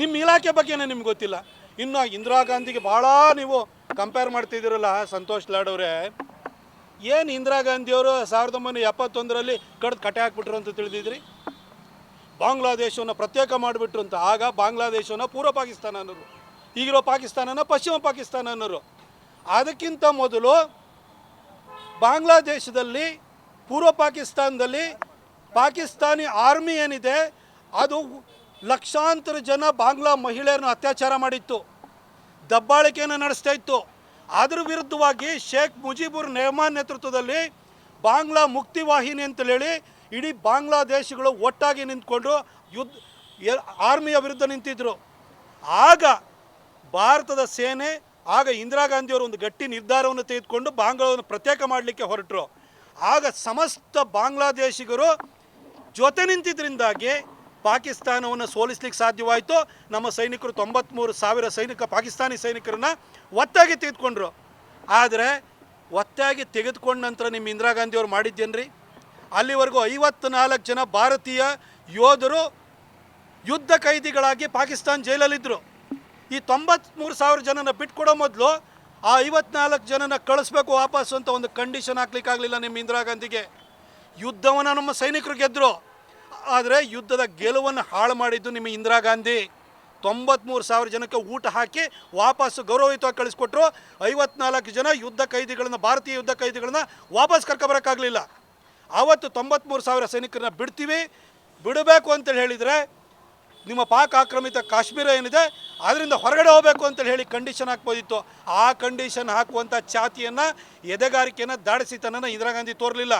ನಿಮ್ಮ ಇಲಾಖೆ ಬಗ್ಗೆನೇ ನಿಮ್ಗೆ ಗೊತ್ತಿಲ್ಲ. ಇನ್ನು ಇಂದಿರಾ ಗಾಂಧಿಗೆ ಭಾಳ ನೀವು ಕಂಪೇರ್ ಮಾಡ್ತಿದ್ದೀರಲ್ಲ, ಸಂತೋಷ್ ಲಾಡ್ ಅವರೇ. ಏನು ಇಂದಿರಾ ಗಾಂಧಿಯವರು ಸಾವಿರದ ಒಂಬೈನೂರ ಎಪ್ಪತ್ತೊಂದರಲ್ಲಿ ಕಡ್ದು ಕಟ್ಟೆ ಹಾಕ್ಬಿಟ್ರು ಅಂತ ತಿಳಿದಿದ್ರಿ? ಬಾಂಗ್ಲಾದೇಶವನ್ನು ಪ್ರತ್ಯೇಕ ಮಾಡಿಬಿಟ್ರು ಅಂತ. ಆಗ ಬಾಂಗ್ಲಾದೇಶವನ್ನು ಪೂರ್ವ ಪಾಕಿಸ್ತಾನ ಅನ್ನೋರು, ಈಗಿರೋ ಪಾಕಿಸ್ತಾನನ ಪಶ್ಚಿಮ ಪಾಕಿಸ್ತಾನ ಅನ್ನೋರು. ಅದಕ್ಕಿಂತ ಮೊದಲು ಬಾಂಗ್ಲಾದೇಶದಲ್ಲಿ, ಪೂರ್ವ ಪಾಕಿಸ್ತಾನದಲ್ಲಿ ಪಾಕಿಸ್ತಾನಿ ಆರ್ಮಿ ಏನಿದೆ, ಅದು ಲಕ್ಷಾಂತರ ಜನ ಬಾಂಗ್ಲಾ ಮಹಿಳೆಯರನ್ನು ಅತ್ಯಾಚಾರ ಮಾಡಿತ್ತು, ದಬ್ಬಾಳಿಕೆಯನ್ನು ನಡೆಸ್ತಾ ಇತ್ತು. ಅದರ ವಿರುದ್ಧವಾಗಿ ಶೇಖ್ ಮುಜೀಬುರ್ ರೆಹಮಾನ್ ನೇತೃತ್ವದಲ್ಲಿ ಬಾಂಗ್ಲಾ ಮುಕ್ತಿ ವಾಹಿನಿ ಅಂತ ಹೇಳಿ ಇಡೀ ಬಾಂಗ್ಲಾದೇಶಗಳು ಒಟ್ಟಾಗಿ ನಿಂತ್ಕೊಂಡು ಯುದ್ಧ ಆರ್ಮಿಯ ವಿರುದ್ಧ ನಿಂತಿದ್ದರು ಆಗ ಭಾರತದ ಸೇನೆ, ಆಗ ಇಂದಿರಾ ಗಾಂಧಿಯವರು ಒಂದು ಗಟ್ಟಿ ನಿರ್ಧಾರವನ್ನು ತೆಗೆದುಕೊಂಡು ಬಾಂಗ್ಲಾವನ್ನು ಪ್ರತ್ಯೇಕ ಮಾಡಲಿಕ್ಕೆ ಹೊರಟರು. ಆಗ ಸಮಸ್ತ ಬಾಂಗ್ಲಾದೇಶಿಗರು ಜೊತೆ ನಿಂತಿದ್ದರಿಂದಾಗಿ ಪಾಕಿಸ್ತಾನವನ್ನು ಸೋಲಿಸ್ಲಿಕ್ಕೆ ಸಾಧ್ಯವಾಯಿತು, ನಮ್ಮ ಸೈನಿಕರು ತೊಂಬತ್ತ್ಮೂರು ಸಾವಿರ ಸೈನಿಕ, ಪಾಕಿಸ್ತಾನಿ ಸೈನಿಕರನ್ನ ಒತ್ತಾಗಿ ತೆಗೆದುಕೊಂಡ್ರು. ಆದರೆ ಒತ್ತಾಗಿ ತೆಗೆದುಕೊಂಡ ನಂತರ ನಿಮ್ಮ ಇಂದಿರಾ ಗಾಂಧಿಯವರು ಮಾಡಿದ್ದೇನ್ರಿ? ಅಲ್ಲಿವರೆಗೂ ಐವತ್ನಾಲ್ಕು ಜನ ಭಾರತೀಯ ಯೋಧರು ಯುದ್ಧ ಕೈದಿಗಳಾಗಿ ಪಾಕಿಸ್ತಾನ ಜೈಲಲ್ಲಿದ್ದರು ಈ ತೊಂಬತ್ತ್ಮೂರು ಸಾವಿರ ಜನನ ಬಿಟ್ಕೊಡೋ ಮೊದಲು ಆ ಐವತ್ನಾಲ್ಕು ಜನನ ಕಳಿಸ್ಬೇಕು ವಾಪಸ್ ಅಂತ ಒಂದು ಕಂಡೀಷನ್ ಹಾಕ್ಲಿಕ್ಕಾಗಲಿಲ್ಲ ನಿಮ್ಮ ಇಂದಿರಾ ಗಾಂಧಿಗೆ. ಯುದ್ಧವನ್ನು ನಮ್ಮ ಸೈನಿಕರು ಗೆದ್ದರು ಆದರೆ ಯುದ್ಧದ ಗೆಲುವನ್ನು ಹಾಳು ಮಾಡಿದ್ದು ನಿಮ್ಮ ಇಂದಿರಾ ಗಾಂಧಿ. ತೊಂಬತ್ಮೂರು ಸಾವಿರ ಜನಕ್ಕೆ ಊಟ ಹಾಕಿ ವಾಪಸ್ಸು ಗೌರವಯುತವಾಗಿ ಕಳಿಸ್ಕೊಟ್ರು. ಐವತ್ನಾಲ್ಕು ಜನ ಯುದ್ಧ ಕೈದಿಗಳನ್ನು, ಭಾರತೀಯ ಯುದ್ಧ ಕೈದಿಗಳನ್ನ ವಾಪಸ್ ಕರ್ಕೊಬರೋಕ್ಕಾಗಲಿಲ್ಲ ಆವತ್ತು ತೊಂಬತ್ತ್ಮೂರು ಸಾವಿರ ಸೈನಿಕರನ್ನ ಬಿಡ್ತೀವಿ. ಬಿಡಬೇಕು ಅಂತೇಳಿ ಹೇಳಿದರೆ ನಿಮ್ಮ ಪಾಕ್ ಆಕ್ರಮಿತ ಕಾಶ್ಮೀರ ಏನಿದೆ, ಅದರಿಂದ ಹೊರಗಡೆ ಹೋಗಬೇಕು ಅಂತೇಳಿ ಹೇಳಿ ಕಂಡೀಷನ್ ಹಾಕ್ಬೋದಿತ್ತು. ಆ ಕಂಡೀಷನ್ ಹಾಕುವಂಥ ಛಾತಿಯನ್ನು ಎದೆಗಾರಿಕೆಯನ್ನು ದಾಡಿಸಿತನನ್ನು ಇಂದಿರಾ ಗಾಂಧಿ ತೋರಲಿಲ್ಲ.